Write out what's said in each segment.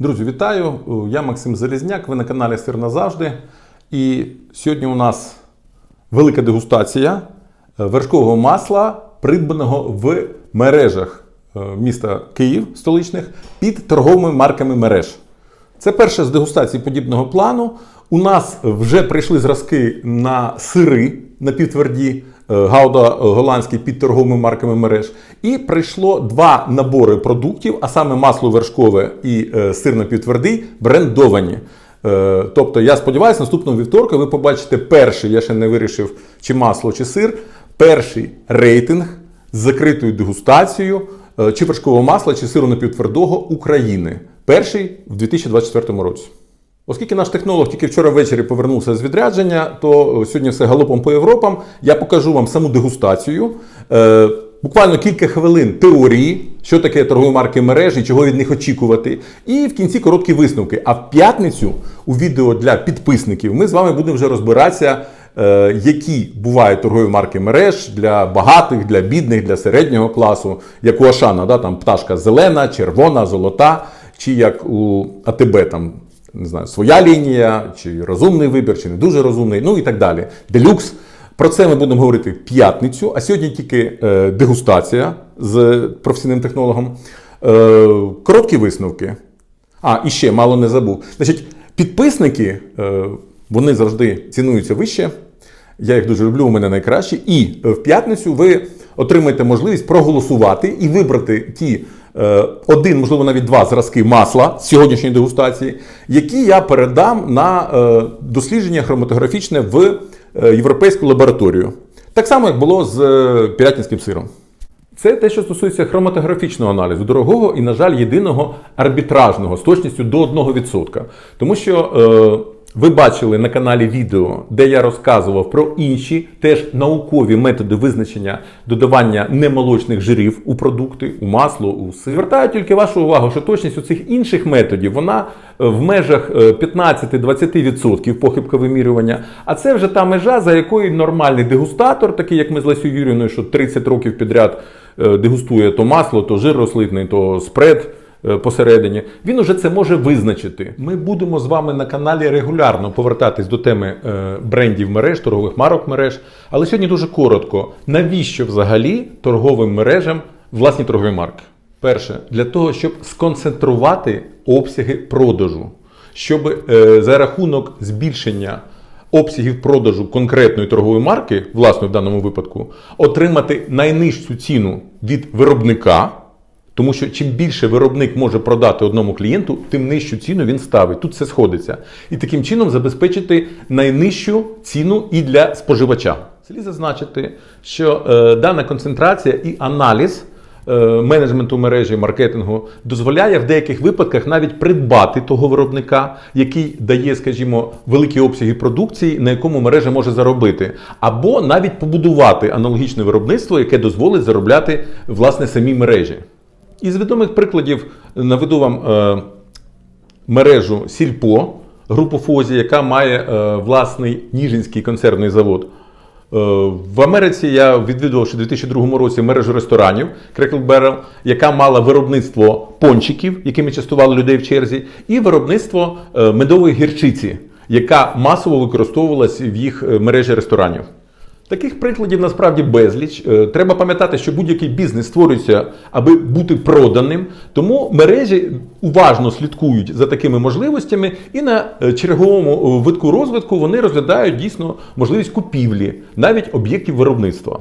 Друзі, вітаю! Я Максим Залізняк, ви на каналі Сир назавжди. І сьогодні у нас велика дегустація е, вершкового масла, придбаного в мережах е, міста Київ столичних під торговими марками мереж. Це перша з дегустацій подібного плану. У нас вже прийшли зразки на сири напівтверді е, Гауда голландський під торговими марками мереж. І прийшло два набори продуктів, а саме масло вершкове і е, сир напівтвердий, брендовані. Е, Тобто, я сподіваюся, наступного вівторка ви побачите перший, я ще не вирішив, чи масло, чи сир, перший рейтинг з закритою дегустацією е, чи вершкового масла, чи сиру напівтвердого України. Перший в 2024 році. Оскільки наш технолог тільки вчора ввечері повернувся з відрядження, то сьогодні все галопом по Європам. Я покажу вам саму дегустацію. Е, буквально кілька хвилин теорії, що таке торгові марки мережі, чого від них очікувати. І в кінці короткі висновки. А в п'ятницю у відео для підписників ми з вами будемо вже розбиратися, е, які бувають торгові марки мереж для багатих, для бідних, для середнього класу, як у Ашана, да, там пташка зелена, червона, золота, чи як у АТБ там не знаю, своя лінія, чи розумний вибір, чи не дуже розумний, ну і так далі. Делюкс. Про це ми будемо говорити в п'ятницю, а сьогодні тільки е, дегустація з професійним технологом. Е, короткі висновки. А, і ще мало не забув. Значить, підписники, е, вони завжди цінуються вище. Я їх дуже люблю, у мене найкращі. І е, в п'ятницю ви отримаєте можливість проголосувати і вибрати ті один, можливо, навіть два зразки масла сьогоднішньої дегустації, які я передам на е, дослідження хроматографічне в е, європейську лабораторію. Так само, як було з е, пірятинським сиром. Це те, що стосується хроматографічного аналізу, дорогого і, на жаль, єдиного арбітражного з точністю до 1%. Тому що е, ви бачили на каналі відео, де я розказував про інші теж наукові методи визначення додавання немолочних жирів у продукти, у масло, у сир. Звертаю тільки вашу увагу, що точність у цих інших методів вона е, в межах е, 15-20% похибка вимірювання. А це вже та межа, за якою нормальний дегустатор, такий як ми з Лесю Юрівною, що 30 років підряд е, дегустує то масло, то жир рослинний, то спред е, посередині, він уже це може визначити. Ми будемо з вами на каналі регулярно повертатись до теми е, брендів мереж, торгових марок мереж. Але сьогодні дуже коротко. Навіщо взагалі торговим мережам власні торгові марки? Перше, для того, щоб сконцентрувати обсяги продажу, щоб е, за рахунок збільшення обсягів продажу конкретної торгової марки, власної в даному випадку, отримати найнижчу ціну від виробника. Тому що чим більше виробник може продати одному клієнту, тим нижчу ціну він ставить. Тут все сходиться. І таким чином забезпечити найнижчу ціну і для споживача. Слід зазначити, що е, дана концентрація і аналіз е, менеджменту мережі маркетингу дозволяє в деяких випадках навіть придбати того виробника, який дає, скажімо, великі обсяги продукції, на якому мережа може заробити, або навіть побудувати аналогічне виробництво, яке дозволить заробляти власне самі мережі. Із відомих прикладів наведу вам е, мережу Сільпо, групу Фозі, яка має е, власний Ніжинський консервний завод. Е, в Америці я відвідував ще у 2002 році мережу ресторанів Crackle Barrel, яка мала виробництво пончиків, якими частували людей в черзі, і виробництво е, медової гірчиці, яка масово використовувалась в їх е, мережі ресторанів. Таких прикладів насправді безліч. Е, Треба пам'ятати, що будь-який бізнес створюється, аби бути проданим. Тому мережі уважно слідкують за такими можливостями, і на е, черговому е, витку розвитку вони розглядають дійсно можливість купівлі навіть об'єктів виробництва.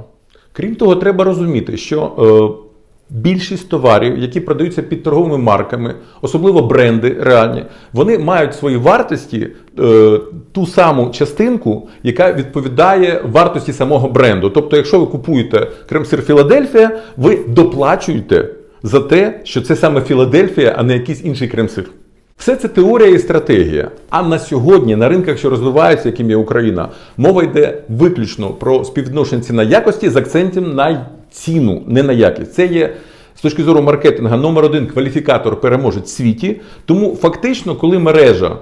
Крім того, треба розуміти, що Більшість товарів, які продаються під торговими марками, особливо бренди реальні, вони мають свої вартості е, ту саму частинку, яка відповідає вартості самого бренду. Тобто, якщо ви купуєте крем-сир Філадельфія, ви доплачуєте за те, що це саме Філадельфія, а не якийсь інший крем-сир. Все це теорія і стратегія. А на сьогодні на ринках, що розвиваються, яким є Україна, мова йде виключно про співвідношення ціна якості з акцентом на ціну, не на якість. Це є з точки зору маркетинга номер один кваліфікатор переможець в світі. Тому фактично, коли мережа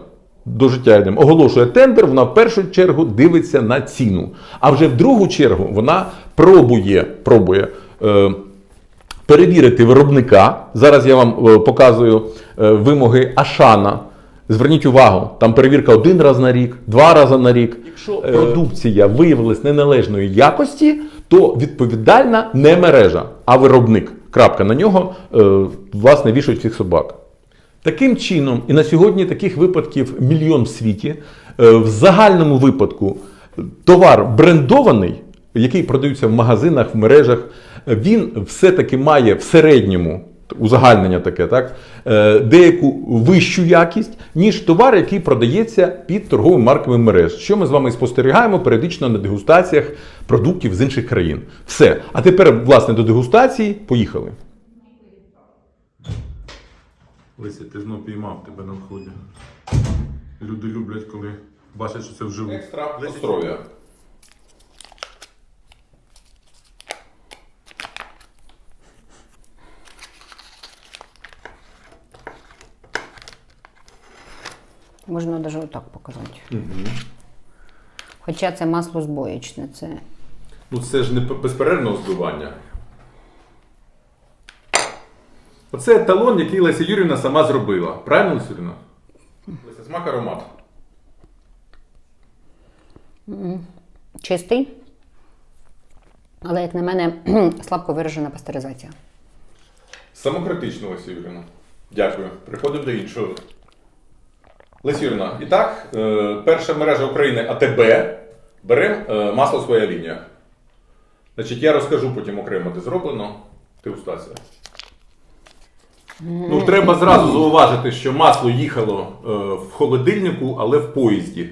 до життя йдемо, оголошує тендер, вона в першу чергу дивиться на ціну. А вже в другу чергу вона пробує, пробує. Е, перевірити виробника. Зараз я вам е, показую е, вимоги Ашана. Зверніть увагу, там перевірка один раз на рік, два рази на рік. Якщо продукція виявилась неналежної якості, то відповідальна не мережа, а виробник. Крапка на нього е, власне вішають всіх собак. Таким чином, і на сьогодні таких випадків мільйон в світі. Е, В загальному випадку е, товар брендований, який продаються в магазинах, в мережах, він все-таки має в середньому. Узагальнення таке, так, е, деяку вищу якість, ніж товар, який продається під торговими марками мереж, що ми з вами спостерігаємо періодично на дегустаціях продуктів з інших країн. Все. А тепер, власне, до дегустації поїхали. Лися, ти знов піймав тебе на вході. Люди люблять, коли бачать, що це вживу. Екстра Остров'я. Можна навіть отак показати. Хоча це масло збоєчне, це Ну це ж не безперервне збивання. Оце еталон, який Леся Юрівна сама зробила. Правильно, Леся Юрівна? Леся, смак аромат. чистий, але, як на мене, слабко виражена пастеризація. Самокритично, Леся Юрівна. Дякую. Приходимо до іншого. Леся Юрівна, і так, е, перша мережа України АТБ бере е, масло своя лінія. Значить, я розкажу потім окремо, де зроблено. Дегустація. Ну, треба зразу зауважити, що масло їхало е, в холодильнику, але в поїзді.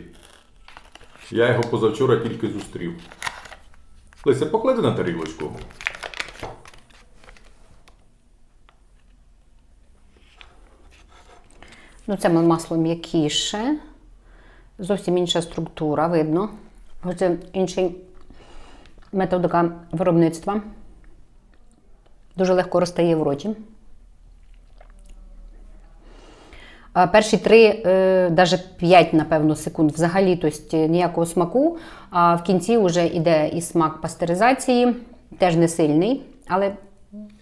Я його позавчора тільки зустрів. Леся, поклади на тарілочку. Ну, це масло м'якіше, зовсім інша структура, видно. Це інший методика виробництва. Дуже легко розтає в роті. Перші три, навіть 5, напевно, секунд взагалі тобто ніякого смаку. А в кінці вже йде і смак пастеризації, теж не сильний, але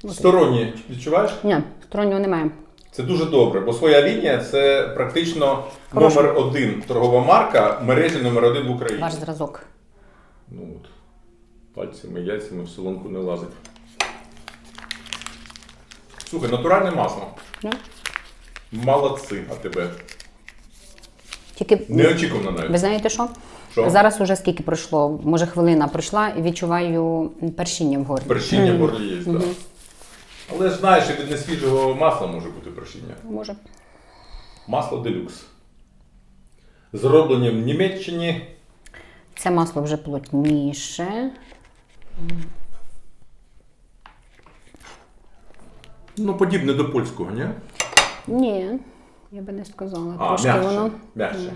Сторонні відчуваєш? ні, стороннього немає. Це дуже добре, бо своя лінія це практично Хороше. номер один торгова марка мережі номер один в Україні. Ваш зразок. Ну от, пальцями, яйцями в солонку не лазить. Слухай, натуральне масло. Ну, Молодці, а тебе. Тільки Неочікувано навіть. ви знаєте що? Що? Зараз уже скільки пройшло, може хвилина пройшла і відчуваю першіння в горлі. Першіння в горлі є, так. Але ж знаєш, що від несвіжого масла може бути першіння. Може. Масло делюкс. Зроблені в Німеччині. Це масло вже плотніше. Ну, подібне до польського, ні? Ні, я би не сказала. А, Трошки м'якше. воно м'якше.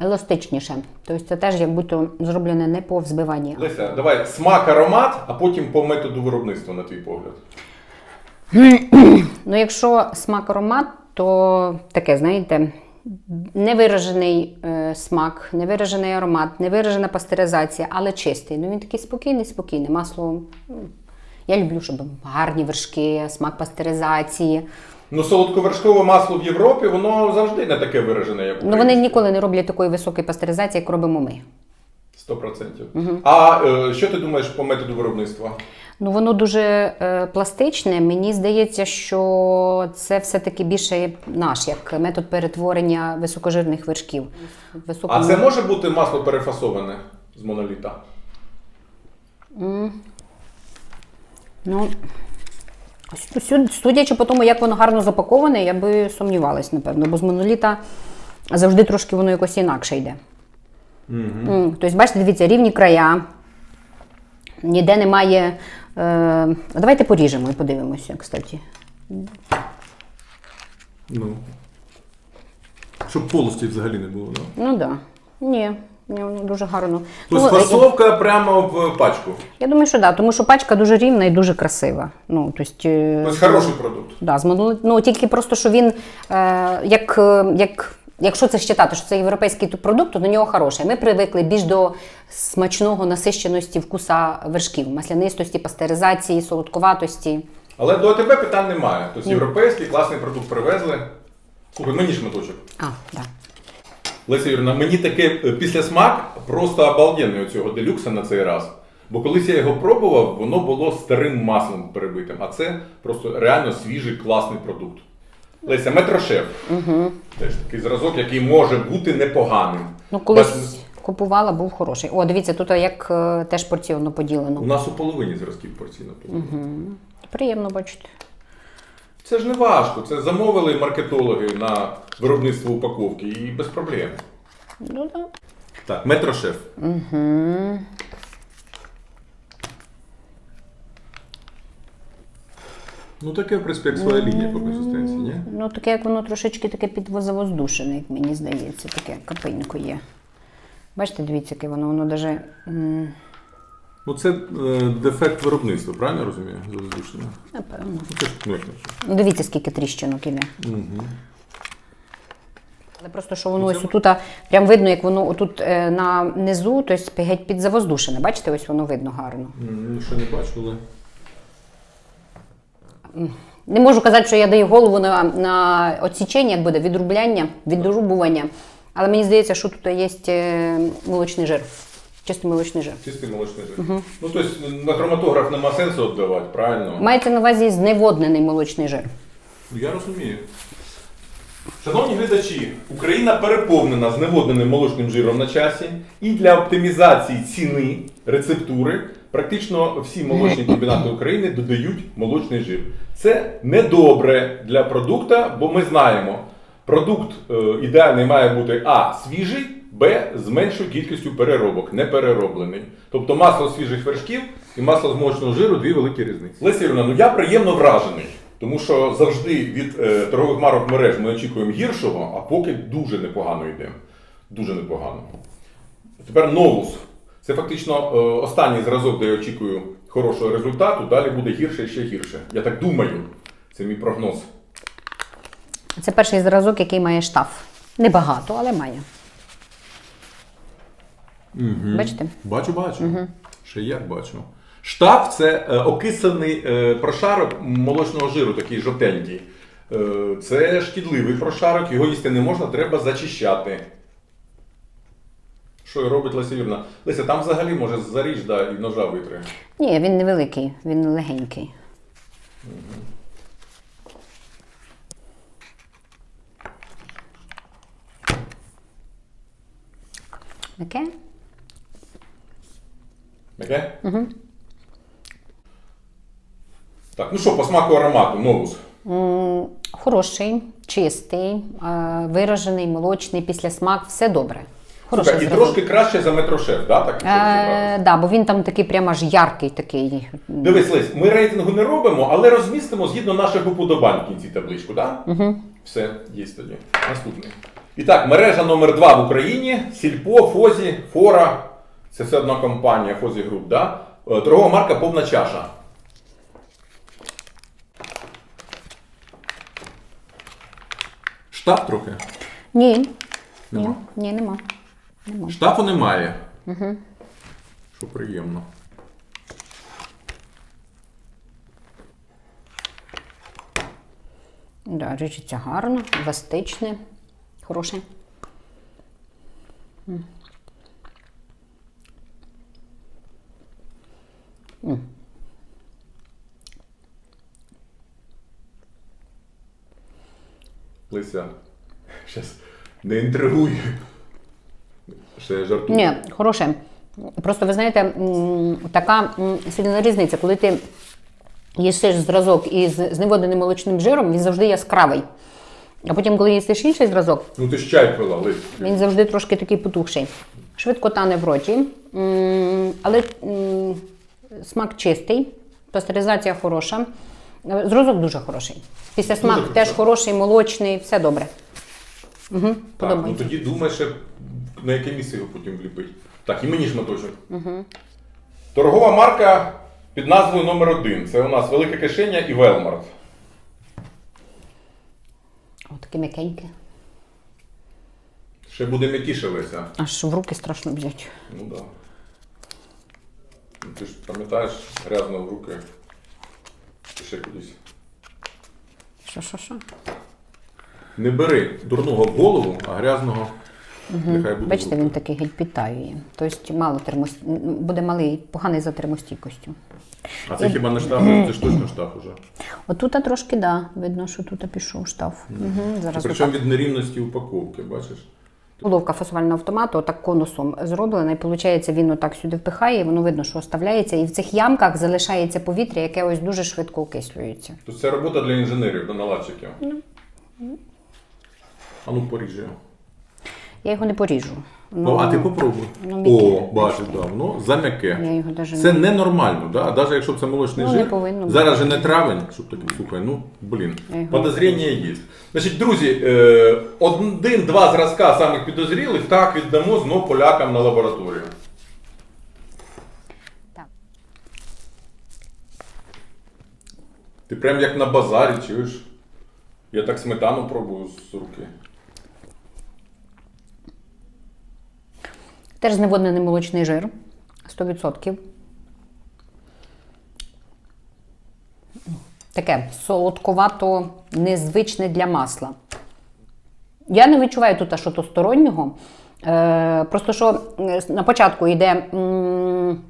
Еластичніше. Тобто це теж як будто зроблене не по взбиванні. Леся, давай смак, аромат, а потім по методу виробництва, на твій погляд. Ну, якщо смак аромат, то таке, знаєте, невиражений е, смак, невиражений аромат, невиражена пастеризація, але чистий. Ну він такий спокійний, спокійний. Масло. ну, Я люблю, щоб гарні вершки, смак пастеризації. Ну, солодковершкове масло в Європі, воно завжди не таке виражене, як Ну вони ніколи не роблять такої високої пастеризації, як робимо ми. 100%. А е, що ти думаєш по методу виробництва? Ну, воно дуже е, пластичне. Мені здається, що це все-таки більше наш, як метод перетворення високожирних вершків. А це може бути масло перефасоване з моноліта? Ну, сю- судячи по тому, як воно гарно запаковане, я би сумнівалась, напевно, бо з моноліта завжди трошки воно якось інакше йде. М, Тобто, бачите, дивіться, рівні края. Ніде немає. Е... Давайте поріжемо і подивимося, кстати. Ну. Щоб полості взагалі не було, да? Ну так. Да. Ні, воно дуже гарно. Тобто Ну, фасовка прямо в пачку. Я думаю, що так, да, тому що пачка дуже рівна і дуже красива. Ну, тобто, е, Тобто хороший продукт. Да, з монолит... ну, тільки просто, що він, е, як, е, як, якщо це вважати, що це європейський продукт, то до нього хороше. Ми привикли більш до смачного насищеності вкуса вершків, маслянистості, пастеризації, солодковатості. Але до АТБ питань немає. Тобто європейський класний продукт привезли. Слухай, мені шматочок. А, так. Леся Юрівна, мені таке е, післясмак просто обалденний у цього делюкса на цей раз. Бо колись я його пробував, воно було старим маслом перебитим, а це просто реально свіжий класний продукт. Леся, метрошеф. Угу. Теж такий зразок, який може бути непоганим. Ну, колись купувала, був хороший. О, дивіться, тут як е, теж порційно поділено. У нас у половині зразків порційно. Угу. Приємно бачити. Це ж не важко. Це замовили маркетологи на виробництво упаковки і без проблем. Ну, да. Так, метрошеф. Ну, таке, в принципі, як своя лінія по консистенції, ні? ну таке, як воно трошечки таке підвозовоздушене, як мені здається, таке капенько є. Бачите, дивіться, яке воно, воно даже. М, Ну, це е, дефект виробництва, правильно я розумію? Завздушне. Напевно. Ну, це ж ну, Ну, дивіться, скільки тріщинок іде. Угу. Але просто що воно ось отут, а, прям видно, як воно отут е, на низу, тобто геть підзавоздушене. Бачите, ось воно видно гарно. Ну, що не бачу, але. Не можу казати, що я даю голову на, на отсічення, як буде, відрубляння, відрубування. Але мені здається, що тут є е, молочний жир. Чистий молочний жир. Чистий молочний жир. Ну, тобто на хроматограф нема сенсу віддавати, правильно? Мається на увазі зневоднений молочний жир. Ну, Я розумію. Шановні глядачі, Україна переповнена зневодненим молочним жиром на часі, і для оптимізації ціни рецептури практично всі молочні комбінати України додають молочний жир. Це недобре для продукта, бо ми знаємо, продукт е, ідеальний має бути А. Свіжий, Б. З меншою кількістю переробок, не перероблений. Тобто масло свіжих вершків і масло з молочного жиру дві великі різниці. Леся Юрівна, ну я приємно вражений. Тому що завжди від е, торгових марок мереж ми очікуємо гіршого, а поки дуже непогано йде. Дуже непогано. Тепер новус. Це фактично е, останній зразок, де я очікую хорошого результату. Далі буде гірше і ще гірше. Я так думаю. Це мій прогноз. Це перший зразок, який має штаф. Небагато, але має. Бачите? Бачу, бачу. Ще як бачу. Штаб це е, окислений е, прошарок молочного жиру, такий жовтенький. Е, це шкідливий прошарок, його їсти не можна, треба зачищати. Що і робить Леся Юрівна? Леся, там взагалі може заріж да, і ножа витри. Ні, він невеликий, він легенький. Таке? Таке? Угу. Так, ну що, по смаку аромату, новус. М, Хороший, чистий, е, виражений, молочний, післясмак, все добре. Хороший Слухай, і зразок. трошки краще за метрошеф, да? так? якщо розібратися? Е, да, бо він там такий прямо аж яркий такий. Дивись, Лесь, ми рейтингу не робимо, але розмістимо згідно наших уподобань в кінці табличку, так? Да? Угу. Все, є тоді. Наступний. І так, мережа номер 2 в Україні: Сільпо, Фозі, Фора. Це все одна компанія Фозі Груп, да? Е, Торгова марка повна чаша. Штаб трохи. Ні. Нема. Ні, нема. нема. Штафу немає. Угу. Що приємно. Да, річиться гарно, еластичне, хороше. М. М. Лися, зараз не інтригуй. Ще я жартую. Ні, хороше. Просто ви знаєте, така сильна різниця, коли ти їсиш зразок із зневодненим молочним жиром, він завжди яскравий. А потім, коли їсиш інший зразок, Ну ти ж чай пила, Лись. він завжди трошки такий потухший. Швидко тане в роті, м, але м, смак чистий, пастеризація хороша. Зразок дуже хороший. Після смак Дуже теж хороший. молочний, все добре. Угу, Так, ну тоді думай ще, на яке місце його потім вліпить. Так, і мені шматочок. Угу. Торгова марка під назвою номер 1 Це у нас Велике Кишеня і Велмарт. О, таке м'якеньке. Ще буде м'якіше Леся. Аж в руки страшно взяти. Ну так. Да. Ти ж пам'ятаєш, грязно в руки. ще кудись. Що, що, що? Не бери дурного в голову, а грязного нехай буде. Бачите, він такий геть підтаює. Тобто мало термос... буде малий, поганий за термостійкостю. А це хіба не штраф? Це ж точно штраф уже. Отут трошки, да, видно, що тут пішов штраф. Угу, зараз Причому отак. від нерівності упаковки, бачиш? Головка фасувального автомату отак конусом зроблена, і виходить, він отак сюди впихає, і воно видно, що оставляється, і в цих ямках залишається повітря, яке ось дуже швидко окислюється. Тобто це робота для інженерів, для наладчиків. А ну поріж. Я його не поріжу. Ну, а ти попробуй. ну, м'яке. О, бачиш, да, воно зам'яке. Я його навіть Це ненормально, да? навіть якщо це молочний Ну, не жир. повинно. Зараз же не травень, щоб таке слухай, ну блін. Я його- Подозріння є. Значить, друзі, е, один-два зразка самих підозрілих так віддамо знов полякам на лабораторію. Так. Ти прям як на базарі, чуєш? Я так сметану пробую з руки. Теж зневоднений молочний жир 100%. Таке солодковато незвичне для масла. Я не відчуваю тут що то стороннього. Е, просто що е, на початку йде м,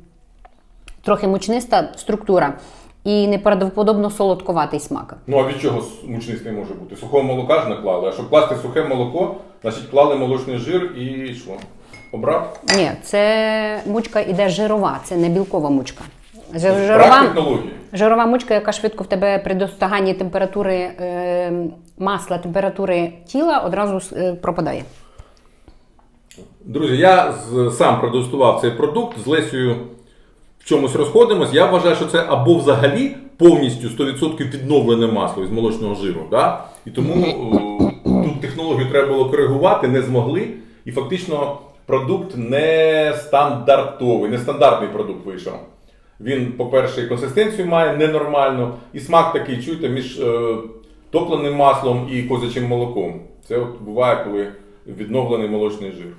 трохи мучниста структура і неправдоподобно солодковатий смак. Ну а від чого мучнистий може бути? Сухого молока ж наклали, а щоб класти сухе молоко, значить клали молочний жир і що? Обрав? Ні, це мучка іде жирова, це не білкова мучка. Жирова, технології. жирова мучка, яка швидко в тебе при достиганні температури е, масла, температури тіла одразу е, пропадає. Друзі, я з- сам продегустував цей продукт з Лесією в чомусь розходимось. Я вважаю, що це або взагалі повністю 100% відновлене масло із молочного жиру. Да? І тому е, тут технологію треба було коригувати, не змогли. І фактично продукт не стандартовий, нестандартний продукт вийшов. Він, по-перше, консистенцію має ненормальну, і смак такий, чуєте, між е, топленим маслом і козячим молоком. Це от буває, коли відновлений молочний жир.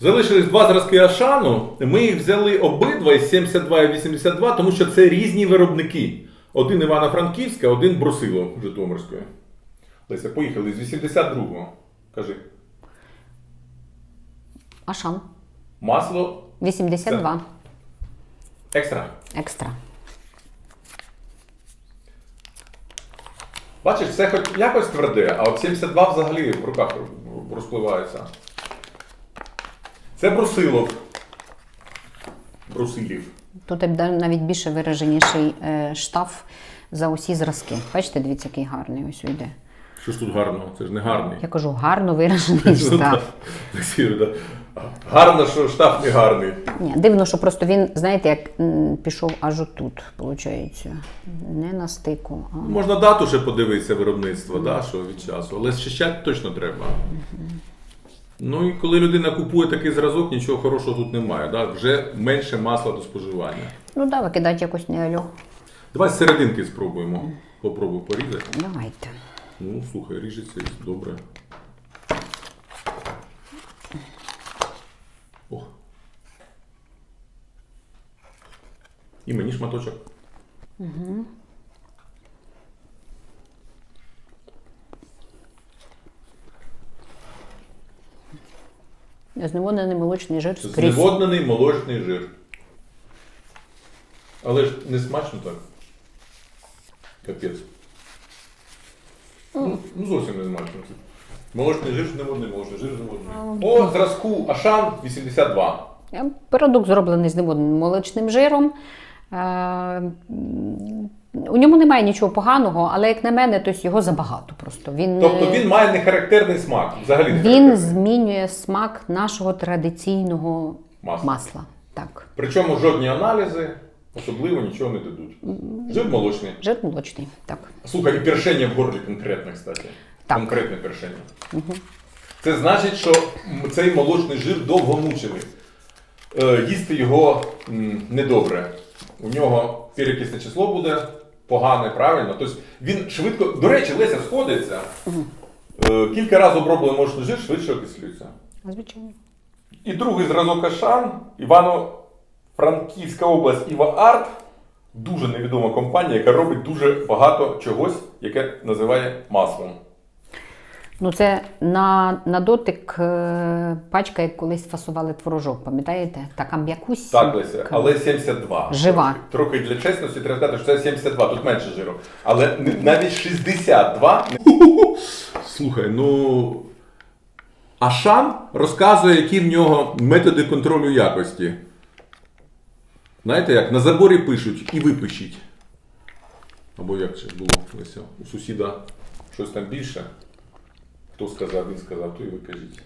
Залишились два зразки Ашану. Ми їх взяли обидва із 72 і 82, тому що це різні виробники. Один Івано-Франківська, один Брусило Житомирської. Леся, поїхали з 82-го. Кажи. Ашан Масло 82 екстра. екстра. Бачиш, все хоч якось тверде, а от 72 взагалі в руках розпливається. Це брусилов. Брусилів. Тут навіть більше вираженіший е, штаф за усі зразки. Бачите, дивіться, який гарний ось йде. Що ж тут гарного? Це ж не гарний. Я кажу, гарно виражений Ну, да. Гарно, що штаф не гарний. Ні, дивно, що просто він, знаєте, як пішов аж отут, виходить. Не на стику. А... Можна дату ще подивитися виробництва, да, що від часу, але зчищати точно треба. Ну і коли людина купує такий зразок, нічого хорошого тут немає. Да? Вже менше масла до споживання. Ну да, викидати якось не альо. Давай з серединки спробуємо. Попробуй порізати. Давайте. Ну, слухай, ріжеться добре. О. І мені шматочок. Зневоднений молочний жир скрізь. Зневоднений молочний жир. Але ж не смачно так. Капець. Ну, зовсім не смачно. Молочний жир, зневодний, молочний жир, зневодний. О, зразку Ашан 82. Е, Продукт зроблений зневодненим молочним жиром. Е, У ньому немає нічого поганого, але як на мене, то його забагато просто. Він, Тобто е, він має нехарактерний смак. Взагалі не він змінює смак нашого традиційного Масла. масла. Так. Причому жодні аналізи особливо нічого не дадуть. Жир молочний. Жир молочний. Так. Слухай, і першення в горлі конкретне, кстати. Так. Конкретне першення. Це значить, що цей молочний жир довго мучили. Е, їсти його м, недобре. У нього перекисне число буде погане, правильно. Тобто він швидко. До речі, Леся сходиться. Е, кілька разів оброблений молочний жир швидше окислюється. Звичайно. І другий зразок Ашан, Івано-Франківська область Іва Арт. дуже невідома компанія, яка робить дуже багато чогось, яке називає маслом. Ну, це на, на дотик е, пачка, як колись фасували творожок, пам'ятаєте? Така м'якусь. Так, Леся, але 72. Жива. Трохи для чесності треба сказати, що це 72, тут менше жиру. Але навіть 62. Слухай, ну. Ашан розказує, які в нього методи контролю якості. Знаєте як? На заборі пишуть і випишіть. Або як це було, Леся? У сусіда щось там більше. Хто сказав, він сказав, то і ви кажіть.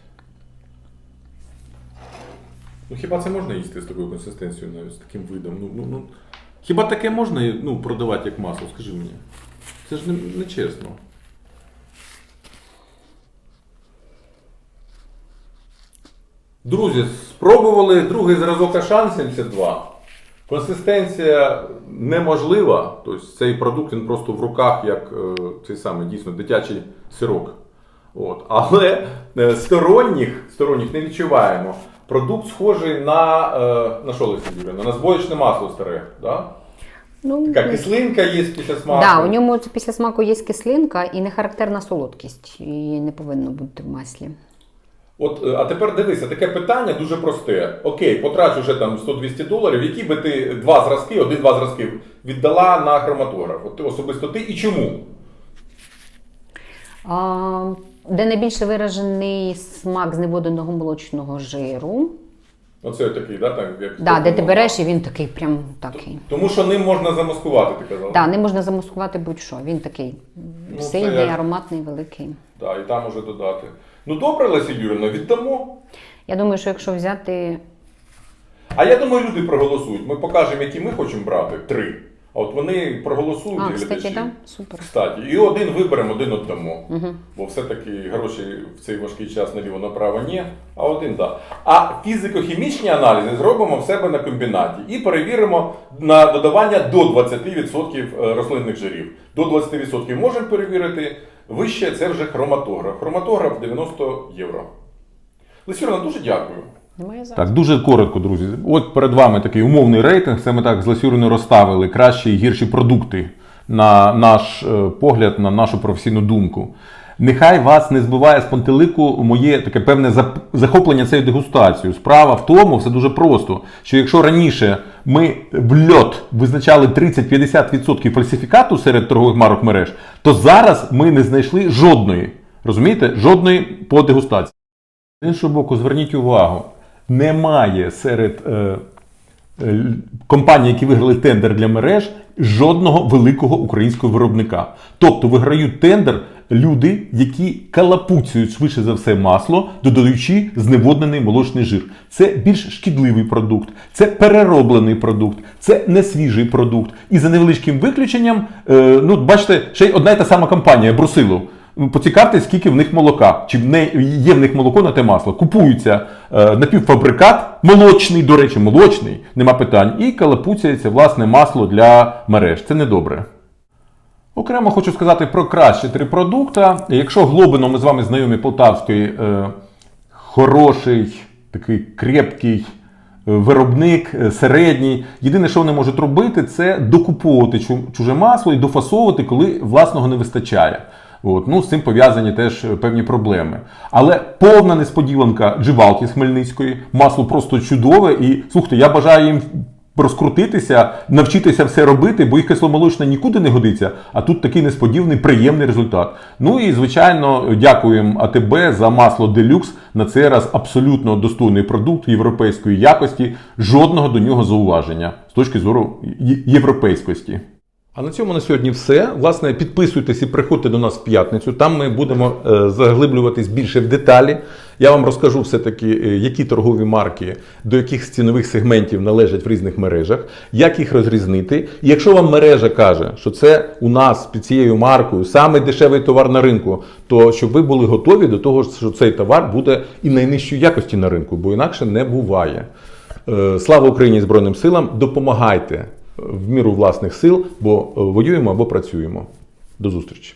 Ну хіба це можна їсти з такою консистенцією, навіть з таким видом? Ну, ну, ну, хіба таке можна ну, продавати як масло, скажи мені? Це ж не, не чесно. Друзі, спробували другий зразок Ашан 72. Консистенція неможлива. Тобто цей продукт він просто в руках, як е, цей самий дійсно дитячий сирок. От. Але е, сторонніх, сторонніх не відчуваємо. Продукт схожий на, е, на що Юріївна? На збоєчне масло старе. Да? Ну, Така кислинка є після смаку. да, у ньому після смаку є кислинка і не характерна солодкість. Її не повинно бути в маслі. От, е, а тепер дивися, таке питання дуже просте. Окей, потрачу вже там 100-200 доларів, які би ти два зразки, один-два зразки віддала на хроматограф? От ти- особисто ти і чому? А, де найбільше виражений смак зневоденого молочного жиру. Оце такий, да, так, як Да, де ти береш, і він такий прям такий. Тому що ним можна замаскувати, ти казала. Да, не можна замаскувати будь-що. Він такий Ну, сильний, як- ароматний, великий. Да, і там може додати. Ну добре, Леся Юрівна, віддамо. Я думаю, що якщо взяти. А я думаю, люди проголосують. Ми покажемо, які ми хочемо брати. Три. А от вони проголосують. А, кстати, да? Супер. Кстати, і один виберемо, один віддамо. Угу. Бо все-таки гроші в цей важкий час наліво направо ні, а один да. А фізико-хімічні аналізи зробимо в себе на комбінаті і перевіримо на додавання до 20% рослинних жирів. До 20% можемо перевірити. Вище це вже хроматограф. Хроматограф 90 євро. Лесюрна, дуже дякую. Так, дуже коротко, друзі. От перед вами такий умовний рейтинг. Це ми так з Ласюриною розставили кращі і гірші продукти на наш е, погляд, на нашу професійну думку. Нехай вас не збиває з пантелику моє таке певне захоплення цією дегустацією. Справа в тому, все дуже просто, що якщо раніше ми в льот визначали 30-50% фальсифікату серед торгових марок мереж, то зараз ми не знайшли жодної. Розумієте? Жодної по дегустації. З іншого боку, зверніть увагу, немає серед е, е, компаній, які виграли тендер для мереж, жодного великого українського виробника. Тобто виграють тендер люди, які калапуцюють швидше за все масло, додаючи зневоднений молочний жир. Це більш шкідливий продукт, це перероблений продукт, це не свіжий продукт. І за невеличким виключенням, е, ну бачите, ще й одна і та сама компанія Брусилов. Поцікавте, скільки в них молока, чи не, є в них молоко на те масло. Купується е, напівфабрикат, молочний, до речі, молочний, нема питань, і калапуцяється власне масло для мереж. Це недобре. Окремо хочу сказати про кращі три продукта. Якщо глобино ми з вами знайомі полтавський е, хороший, такий крепкий е, виробник, е, середній. Єдине, що вони можуть робити, це докуповувати чуже масло і дофасовувати, коли власного не вистачає. От, ну, з цим пов'язані теж е, певні проблеми. Але повна несподіванка дживалки з Хмельницької, масло просто чудове. І слухайте, я бажаю їм розкрутитися, навчитися все робити, бо їх кисломолочна нікуди не годиться. А тут такий несподіваний, приємний результат. Ну і звичайно, дякуємо АТБ за масло Делюкс. На цей раз абсолютно достойний продукт європейської якості, жодного до нього зауваження з точки зору європейськості. А на цьому на сьогодні все. Власне, підписуйтесь і приходьте до нас в п'ятницю. Там ми будемо е, заглиблюватись більше в деталі. Я вам розкажу все-таки, е, які торгові марки до яких цінових сегментів належать в різних мережах, як їх розрізнити. І якщо вам мережа каже, що це у нас під цією маркою саме дешевий товар на ринку, то щоб ви були готові до того, що цей товар буде і найнижчої якості на ринку, бо інакше не буває. Е, Слава Україні Збройним силам! Допомагайте в міру власних сил, бо е, воюємо або працюємо. До зустрічі!